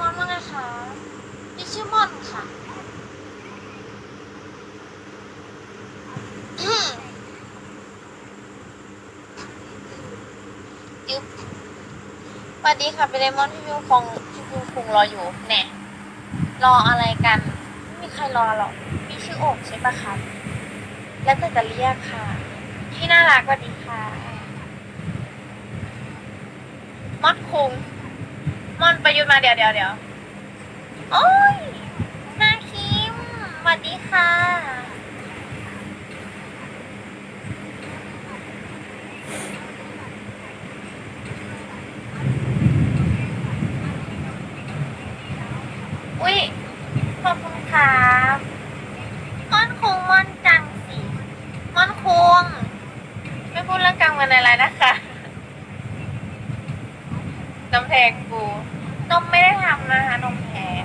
มอนว่าไงคะพี่ชื่อมอนค่ะอืมยึบสวัสดีค่ะเป็นไดมอนพี่พิวคงพี่พิวคงรออยู่แน่รออะไรกัน ไม่มีใครรอหรอกพี่ชื่อโอบใช่ปะคะแล้วแต่จะเรียกค่ะพี่น่ารักสวัสดีค่ะมอนคุง มอนประยุทธ์มาเดี๋ยวเดี๋ยวเดี๋ยวโอ้ยนาคิมสวัสดีค่ะ อุ้ยขอบคุณครับม่อนคงม่อนจังสิม่อนคงไม่พูดเรื่องกลางวันอะไรนะคะ นมแพงกูนมไม่ได้ทำนะคะนมแพง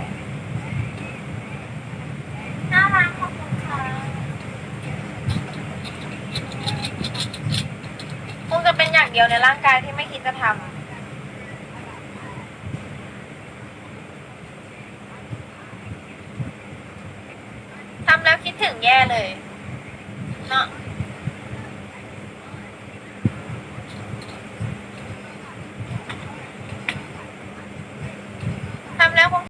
น่ารักขอบคุณค่ะคงจะเป็นอย่างเดียวในร่างกายที่ไม่คิดจะทำ ทำแล้วคิดถึงแย่เลย เนอะ nuevo